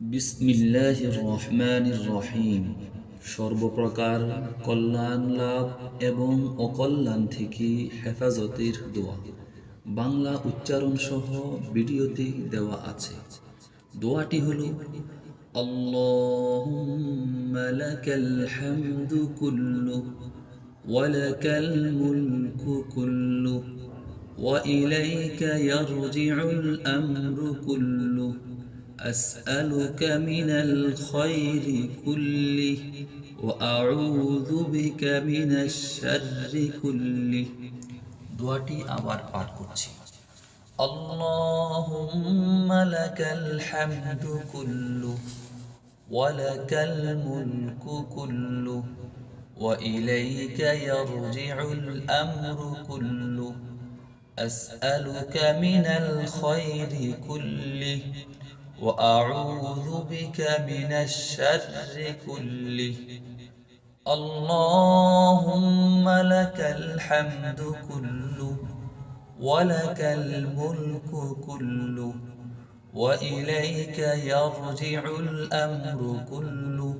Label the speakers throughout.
Speaker 1: বিসমিল্লাহির রহমানির রহিম সর্বপ্রকার কল্যাণ লাভ এবং অকল্যাণ থেকে হেফাজতের দোয়া। বাংলা উচ্চারণ সহ ভিডিওতে দেওয়া আছে। দোয়াটি হল লাকাল হামদু কুল্লু ওয়ালাকাল মুলকু কুল্লু ওয়া ইলাইকা ইয়ারজিউল আমরু কুল্লু। أسألك من الخير كله وأعوذ بك من الشر كله দোয়াটি আবার পাঠ করছি اللهم لك الحمد كله ولك الملك كله وإليك يرجع الأمر كله أسألك من الخير كله وأعوذ بك من الشر كله اللهم لك الحمد كله ولك الملك كله وإليك يرجع الأمر كله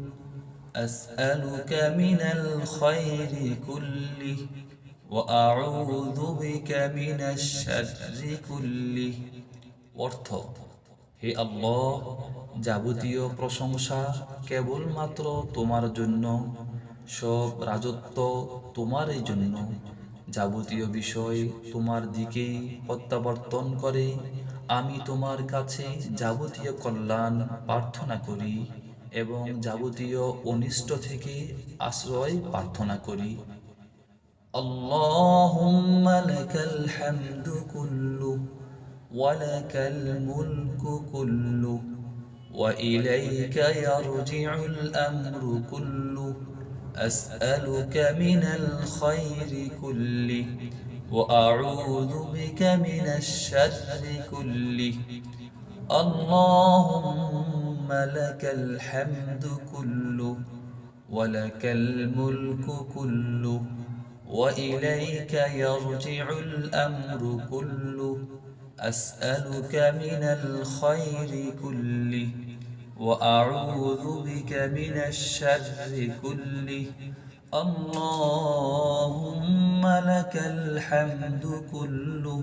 Speaker 1: أسألك من الخير كله وأعوذ بك من الشر كله অর্থ হে আল্লাহ যাবতীয় প্রশংসা কেবলমাত্র তোমার জন্য সব রাজত্ব তোমারই জন্য যাবতীয় বিষয় তোমার দিকেই প্রত্যাবর্তন করে আমি তোমার কাছে যাবতীয় কল্যাণ প্রার্থনা করি এবং যাবতীয় অনিষ্ট থেকে আশ্রয় প্রার্থনা করি اللهم لك الحمد كله ولك الملك كله وإليك يرجع الأمر كله. أسألك من الخير كله وأعوذ بك من الشر كله. اللهم لك الحمد كله ولك الملك كله. وإليك يرجع الأمر كله. أسألك من الخير كله وأعوذ بك من الشر كله. اللهم لك الحمد كله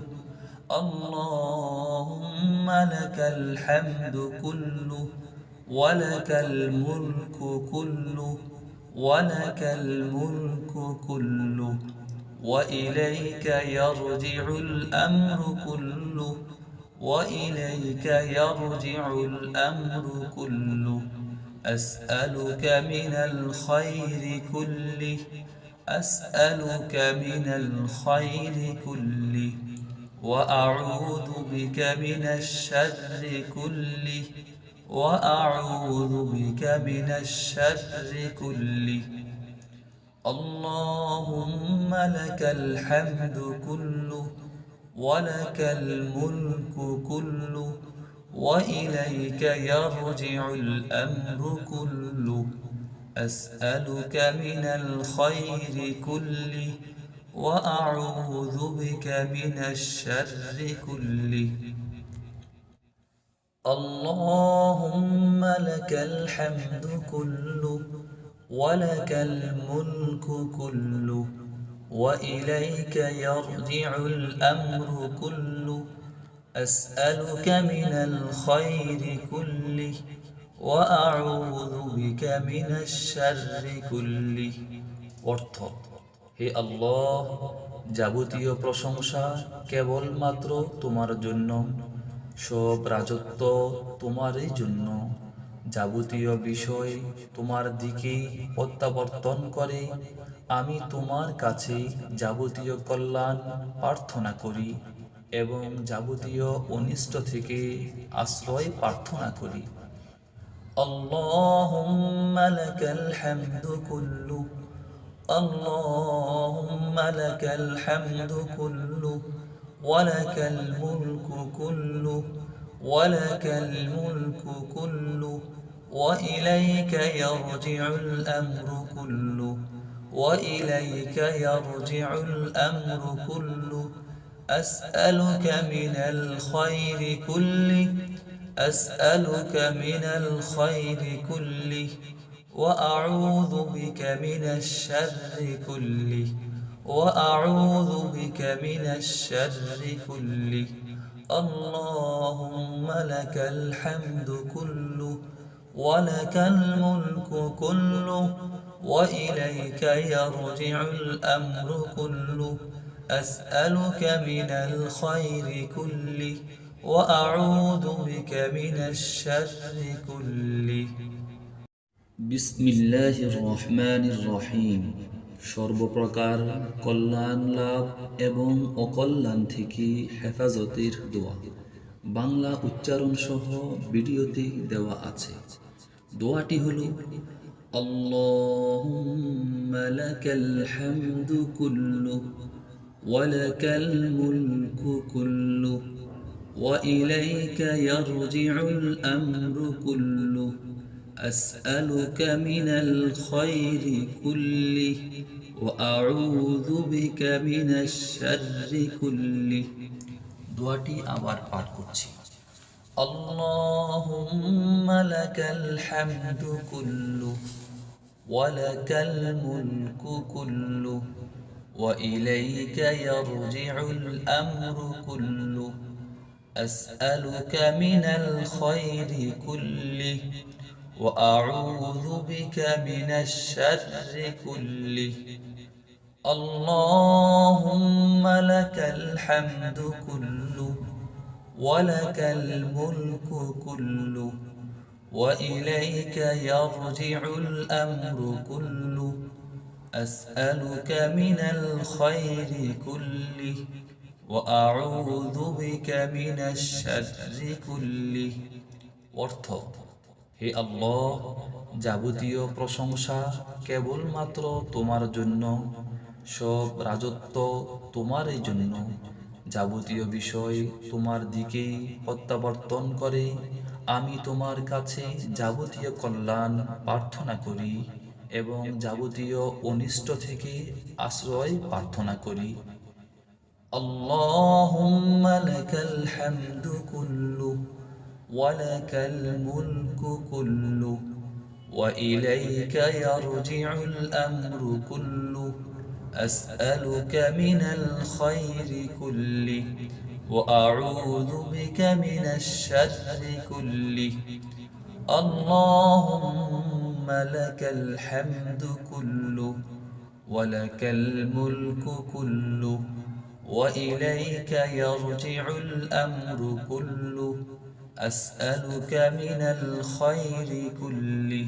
Speaker 1: اللهم لك الحمد كله ولك الملك كله. ولك الملك كله وإليك يرجع الأمر كله وإليك يرجع الأمر كله أسألك من الخير كله أسألك من الخير كله وأعوذ بك من الشر كله وأعوذ بك من الشر كله. اللهم لك الحمد كله ولك الملك كله وإليك يرجع الأمر كله. أسألك من الخير كله وأعوذ بك من الشر كله. اللهم لك الحمد كله ولك الملك كله وإليك يرجع الأمر كله أسألك من الخير كله وأعوذ بك من الشر كله অর্থ হে আল্লাহ যাবতীয় প্রশংসা কেবলমাত্র তোমার জন্য সব রাজত্ব তোমারই জন্য যাবতীয় বিষয় তোমার দিকেই প্রত্যাবর্তন করে আমি তোমার কাছে যাবতীয় কল্যাণ প্রার্থনা করি এবং যাবতীয় অনিষ্ট থেকে আশ্রয় প্রার্থনা করি اللهم لك الحمد كله اللهم لك الحمد كله ولك الملك كله ولك الملك كله وإليك يرجع الأمر كله وإليك يرجع الأمر كله. أسألك من الخير كله أسألك من الخير كله وأعوذ بك من الشر كله. وأعوذ بك من الشر كله. اللهم لك الحمد كله ولك الملك كله وإليك يرجع الأمر كله. أسألك من الخير كله وأعوذ بك من الشر كله.
Speaker 2: بسم الله الرحمن الرحيم. সর্বপ্রকার কল্যাণ লাভ এবং অকল্যাণ থেকে হেফাজতের দোয়া বাংলা উচ্চারণ সহ ভিডিওতে দেওয়া আছে দোয়াটি হল আল্লাহুম্মা লাকাল হামদু কুল্লু ওয়ালাকাল মুলকু কুল্লু وإليك يرجع الأمر كله أسألك من الخير كله وأعوذ بك من الشر كله দোয়াটি আবার পাঠ করছি اللهم لك الحمد كله ولك الملك كله وإليك يرجع الأمر كله أسألك من الخير كله وأعوذ بك من الشر كله اللهم لك الحمد كله ولك الملك كله وإليك يرجع الأمر كله أسألك من الخير كله وأعوذ بك من الشر كله অর্থ হে আল্লাহ যাবতীয় প্রশংসা কেবলমাত্র তোমার জন্য সব রাজত্ব তোমারই জন্য যাবতীয় বিষয় তোমার দিকেই প্রত্যাবর্তন করে আমি তোমার কাছে যাবতীয় কল্যাণ প্রার্থনা করি এবং যাবতীয় অনিষ্ট থেকে আশ্রয় প্রার্থনা করি اللهم لك الحمد كله ولك الملك كله وإليك يرجع الأمر كله. أسألك من الخير كله وأعوذ بك من الشر كله. اللهم لك الحمد كله ولك الملك كله وإليك يرجع الأمر كله. أسألك من الخير كله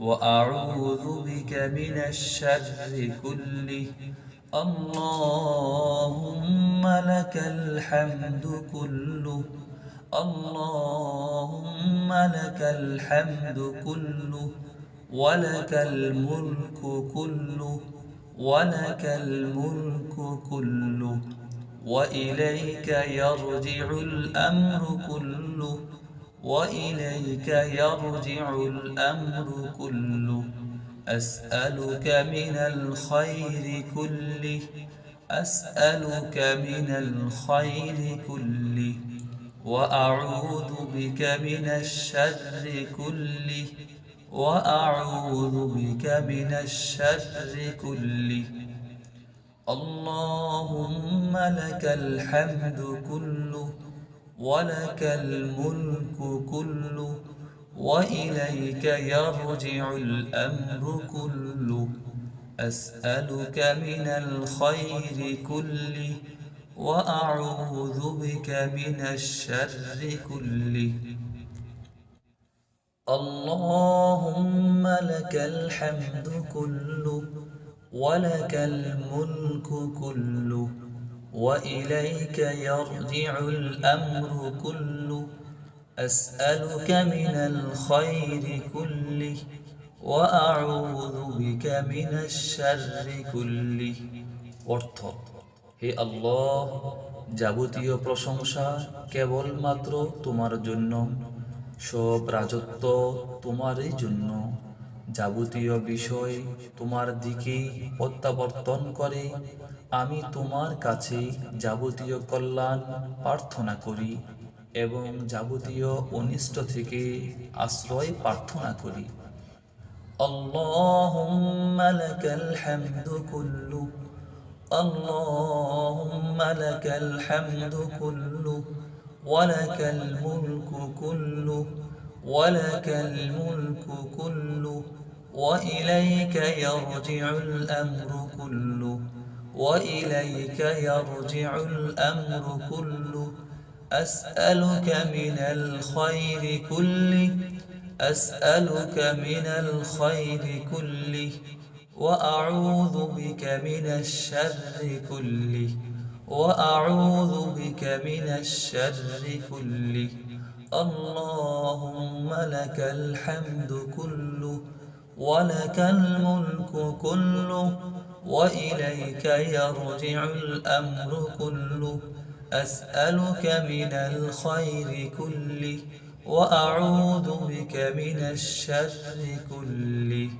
Speaker 2: وأعوذ بك من الشر كله. اللهم لك الحمد كله. اللهم لك الحمد كله. ولك الملك كله. ولك الملك كله. وإليك يرجع الأمر كله. وإليك يرجع الأمر كله. أسألك من الخير كله. أسألك من الخير كله. وأعوذ بك من الشر كله. وأعوذ بك من الشر كله. اللهم لك الحمد كله ولك الملك كله وإليك يرجع الأمر كله. أسألك من الخير كله وأعوذ بك من الشر كله. اللهم لك الحمد كله ولك الملك كله وإليك يرجع الأمر كله أسألك من الخير كله وأعوذ بك من الشر كله অর্থ হে আল্লাহ যাবতীয় প্রশংসা কেবলমাত্র তোমার জন্য সব রাজত্ব তোমারই জন্য যাবতীয় বিষয় তোমার দিকেই প্রত্যাবর্তন করে আমি তোমার কাছে যাবতীয় কল্যাণ প্রার্থনা করি
Speaker 1: এবং যাবতীয় অনিষ্ট থেকে আশ্রয় প্রার্থনা করি اللهم لك الحمد كله اللهم لك الحمد كله ولك الملك كله ولك الملك كله وإليك يرجع الأمر كله وإليك يرجع الأمر كله. أسألك من الخير كله أسألك من الخير كله وأعوذ بك من الشر كله وأعوذ بك من الشر كله. اللهم لك الحمد كله ولك الملك كله وإليك يرجع الأمر كله. أسألك من الخير كله وأعوذ بك من الشر كله.